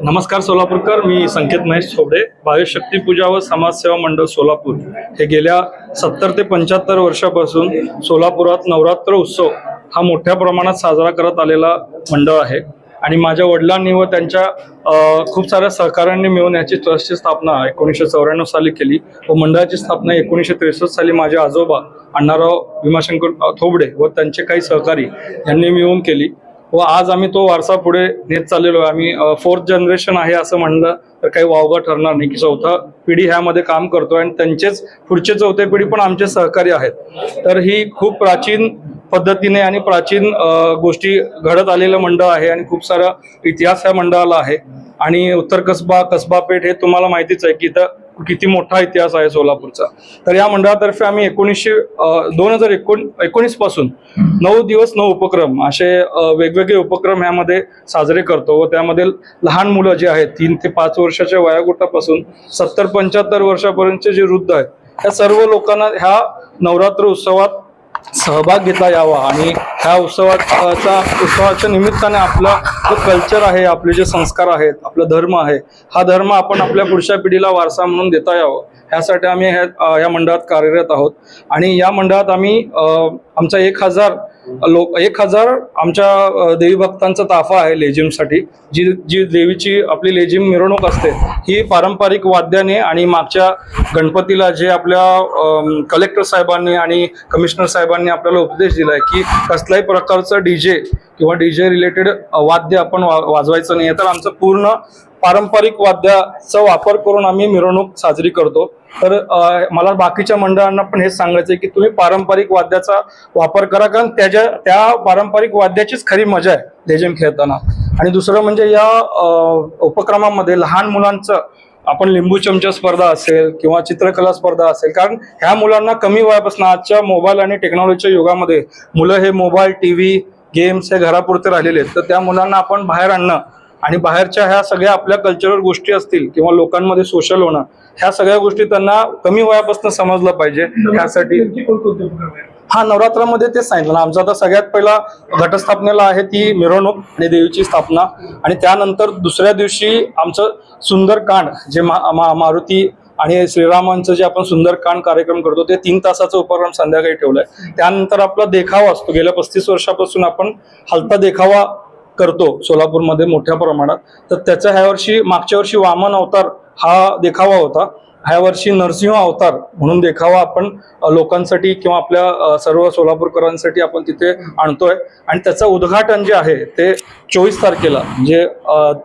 नमस्कार सोलापूरकर मी संकेत महेश छोबडे भावेश पूजा व समाजसेवा मंडळ सोलापूर. हे गेल्या सत्तर ते पंच्याहत्तर वर्षापासून सोलापुरात नवरात्र उत्सव हा मोठ्या प्रमाणात साजरा करत आलेला मंडळ आहे. आणि माझ्या वडिलांनी व त्यांच्या खूप साऱ्या सहकाऱ्यांनी मिळून याची ट्रस्टची स्थापना एकोणीसशे चौऱ्याण्णव साली केली व मंडळाची स्थापना एकोणीसशे त्रेसष्ट साली माझे आजोबा अण्णाराव भीमाशंकर थोबडे व त्यांचे काही सहकारी यांनी मिळून केली. व आज आम्ही तो वारसा पुढे नेत चाललेलो आहे. आम्ही फोर्थ जनरेशन आहे असं म्हणलं तर काही वावगं ठरणार नाही. की चौथा पिढी ह्यामध्ये काम करतोय आणि त्यांचेच पुढचे चौथे पिढी पण आमचे सहकारी आहेत. तर ही खूप प्राचीन पद्धतीने आणि प्राचीन गोष्टी घडत आलेलं मंडळ आहे आणि खूप सारा इतिहास ह्या मंडळाला आहे. आणि उत्तर कसबा कसबा पेठ हे तुम्हाला माहितीच आहे की इथं किती मोठा इतिहास आहे सोलापूरचा. तर या मंडळातर्फे आम्ही एकोणीसशे दोन हजार एकोण एकोणीसपासून नऊ दिवस नऊ उपक्रम असे वेगवेगळे उपक्रम ह्यामध्ये साजरे करतो व त्यामध्ये लहान मुलं जे आहेत तीन ते पाच वर्षाच्या वयोगटापासून सत्तर पंच्याहत्तर वर्षापर्यंतचे जे वृद्ध आहेत त्या सर्व लोकांना ह्या नवरात्र उत्सवात सहभाग घेता यावा. आणि ह्या उत्सवाचा उत्सवाच्या निमित्ताने आपला जो कल्चर आहे आपले जे संस्कार आहेत आपला धर्म आहे हा धर्म आपण आपल्या पुढच्या पिढीला वारसा म्हणून देता यावं. ह्यासाठी आम्ही ह्या या मंडळात कार्यरत आहोत. आणि या मंडळात आम्ही आमचा एक हजार लोक एक हजार आमच्या देवीभक्तांचा देवी भक्तांचा ताफा आहे लेझिमसाठी. जी जी देवीची आपली लेझिम मिरवणूक असते ही पारंपरिक वाद्याने आणि मागच्या गणपतीला जे आपल्या कलेक्टर साहेबांनी आणि कमिशनर साहेबांनी आपल्याला उपदेश दिलाय की कसल्याही प्रकारचं डीजे किंवा डीजे रिलेटेड वाद्य आपण वा वाजवायचं नाही तर आमचं पूर्ण पारंपरिक वाद्याचा वापर करून आम्ही मिरवणूक साजरी करतो. तर मला बाकीच्या मंडळांना पण हेच सांगायचं आहे की तुम्ही पारंपरिक वाद्याचा वापर करा कारण त्याच्या त्या पारंपरिक वाद्याचीच खरी मजा आहे लेझिम खेळताना. आणि दुसरं म्हणजे या उपक्रमामध्ये लहान मुलांचं आपण लिंबू चमचा स्पर्धा असेल किंवा चित्रकला स्पर्धा असेल कारण ह्या मुलांना कमी वयापासून आजच्या मोबाईल आणि टेक्नॉलॉजीच्या युगामध्ये मुलं हे मोबाईल टी व्ही गेम्स हे घरापुरते राहिलेले आहेत. तर त्या मुलांना आपण बाहेर आणणं आणि बाहेरच्या ह्या सगळ्या आपल्या कल्चरल गोष्टी असतील किंवा लोकांमध्ये सोशल होणं ह्या सगळ्या गोष्टी त्यांना कमी वयापासून समजलं पाहिजे. ह्यासाठी हा नवरात्रामध्ये तेच सांगितलं ना आमचा आता सगळ्यात पहिला घटस्थापनेला आहे ती मिरवणूक आणि देवीची स्थापना. आणि त्यानंतर दुसऱ्या दिवशी आमचं सुंदरकांड जे मा, मा, मारुती आणि श्रीरामांचं जे आपण सुंदरकांड कार्यक्रम करतो ते तीन तासाचा उपक्रम संध्याकाळी ठेवलाय. त्यानंतर आपला देखावा असतो. गेल्या पस्तीस वर्षापासून आपण हलता देखावा करतो सोलापूरमध्ये मोठ्या प्रमाणात. तर त्याचा ह्या वर्षी मागच्या वर्षी वामन अवतार हा देखावा होता. ह्या वर्षी नरसिंह अवतार म्हणून देखावा आपण लोकांसाठी किंवा आपल्या सर्व सोलापूरकरांसाठी आपण तिथे आणतोय. आणि त्याचं उद्घाटन जे आहे ते चोवीस तारखेला म्हणजे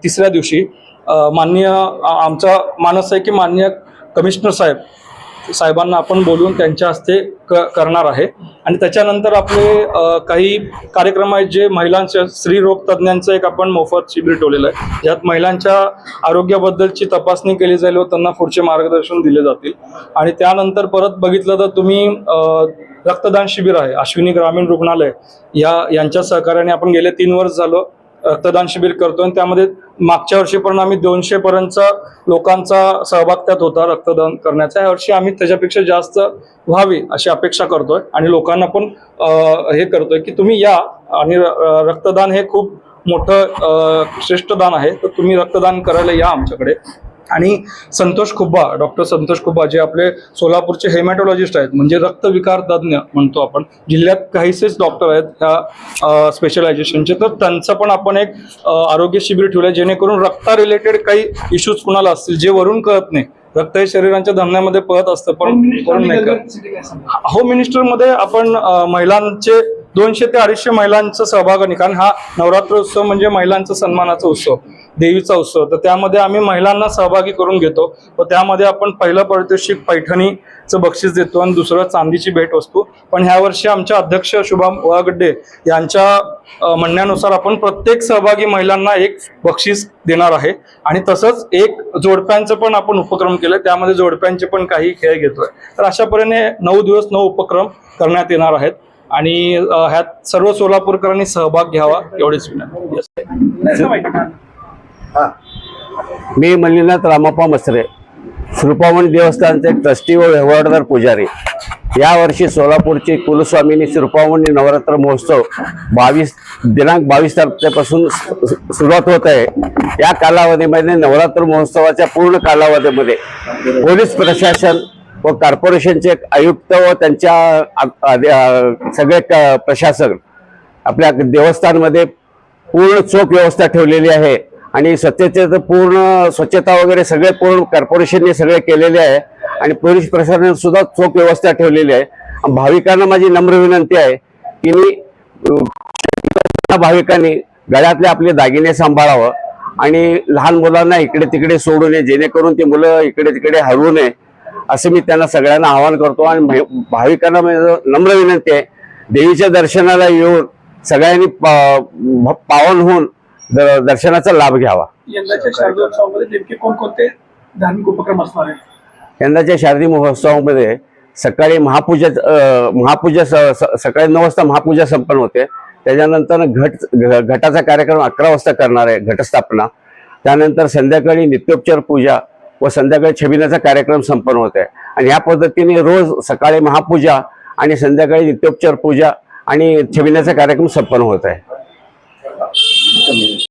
तिसऱ्या दिवशी माननीय आमचा मानस आहे की माननीय कमिशनर साहेब साहेबांना आपण बोलून त्यांच्या हस्ते क करणार आहे. आणि त्याच्यानंतर आपले काही कार्यक्रम आहेत जे महिलांच्या स्त्रीरोग तज्ज्ञांचं एक आपण मोफत शिबिर ठेवलेलं आहे. ज्यात महिलांच्या आरोग्याबद्दलची तपासणी केली जाईल व त्यांना पुढचे मार्गदर्शन दिले जातील. आणि त्यानंतर परत बघितलं तर तुम्ही रक्तदान शिबिर आहे. अश्विनी ग्रामीण रुग्णालय. या यांच्या सहकार्याने आपण गेले तीन वर्ष झालं. रक्तदान शिबिर करतो आणि त्यामध्ये मागच्या वर्षीपर्यंत आम्ही दोनशे पर्यंतचा लोकांचा सहभाग त्यात होता रक्तदान करण्याचा. या वर्षी आम्ही त्याच्यापेक्षा जास्त व्हावी अशी अपेक्षा करतोय आणि लोकांना पण हे करतोय की तुम्ही या आणि रक्तदान हे खूप मोठं श्रेष्ठ दान आहे. तर तुम्ही रक्तदान करायला या आमच्याकडे. आणि संतोष खुब्बा डॉक्टर संतोष खुब्बा जे आपले सोलापूरचे हेमॅटॉलॉजिस्ट आहेत म्हणजे रक्तविकार तज्ज्ञ म्हणतो आपण जिल्ह्यात काहीसेच डॉक्टर आहेत ह्या स्पेशलायझेशनचे तर त्यांचं पण आपण एक आरोग्य शिबिर ठेवलं आहे जेणेकरून रक्ता रिलेटेड काही इश्यूज कुणाला असतील जे वरून कळत नाही. रक्त हे शरीराच्या धमन्यामध्ये पळत असतं पण नाही होम मिनिस्टरमध्ये आपण महिलांचे दोनशे ते अडीचशे महिलांचा सहभाग आणि कारण हा नवरात्र उत्सव म्हणजे महिलांचा सन्मानाचा उत्सव देवीचा उत्सव. तर त्यामध्ये आम्ही महिलांना सहभागी करून घेतो. व त्यामध्ये आपण पहिलं पारितोषिक पैठणीचं बक्षीस देतो आणि दुसरं चांदीची भेट वस्तू पण ह्या वर्षी आमच्या अध्यक्ष शुभम वागड्डे यांच्या म्हणण्यानुसार आपण प्रत्येक सहभागी महिलांना एक बक्षीस देणार आहे. आणि तसंच एक जोडप्यांचं पण आपण उपक्रम केलं त्यामध्ये जोडप्यांचे पण काही खेळ घेतोय. तर अशा परीने नऊ दिवस नऊ उपक्रम करण्यात येणार आहेत. आणि ह्यात सर्व सोलापूरकरांनी सहभाग घ्यावा एवढेच विनंती. मी मल्लीनाथ रामाप्पा मसरे श्रुपावणी देवस्थानचे ट्रस्टी व व्यवहारदार पुजारी. यावर्षी सोलापूरची कुलस्वामिनी श्रुपावणी नवरात्र महोत्सव बावीस दिनांक बावीस तारखेपासून सुरुवात होत आहे. या कालावधीमध्ये नवरात्र महोत्सवाच्या पूर्ण कालावधीमध्ये पोलीस प्रशासन व कॉर्पोरेशनचे आयुक्त व त्यांच्या सगळे क- प्रशासक आपल्या देवस्थानमध्ये पूर्ण चोख व्यवस्था ठेवलेली आहे आणि स्वच्छतेचं तर पूर्ण स्वच्छता वगैरे सगळे पूर्ण कॉर्पोरेशनने सगळे केलेले आहे आणि पोलीस प्रशासनाने सुद्धा चोख व्यवस्था ठेवलेली आहे. भाविकांना माझी नम्र विनंती आहे की मी भाविकांनी गळ्यातले आपले दागिने सांभाळावं आणि लहान मुलांना इकडे तिकडे सोडू नये जेणेकरून ती मुलं इकडे तिकडे हरवू नये. असं मी त्यांना सगळ्यांना आवाहन करतो आणि भाविकांना नम्र विनंती आहे देवीच्या दर्शनाला येऊन सगळ्यांनी पावन होऊन दर्शनाचा लाभ घ्यावा. यंदाच्या धार्मिक उपक्रम असणार शारदी महोत्सवामध्ये सकाळी महापूजा महापूजा सकाळी नऊ वाजता महापूजा संपन्न होते. त्याच्यानंतर घट घटाचा कार्यक्रम अकरा वाजता करणार आहे घटस्थापना. त्यानंतर संध्याकाळी नित्योपचार पूजा व संध्याकाळी छबिनाचा कार्यक्रम संपन्न होत आहे. आणि या पद्धतीने रोज सकाळी महापूजा आणि संध्याकाळी नित्योपचार पूजा आणि छबिनाचा कार्यक्रम संपन्न होत आहे.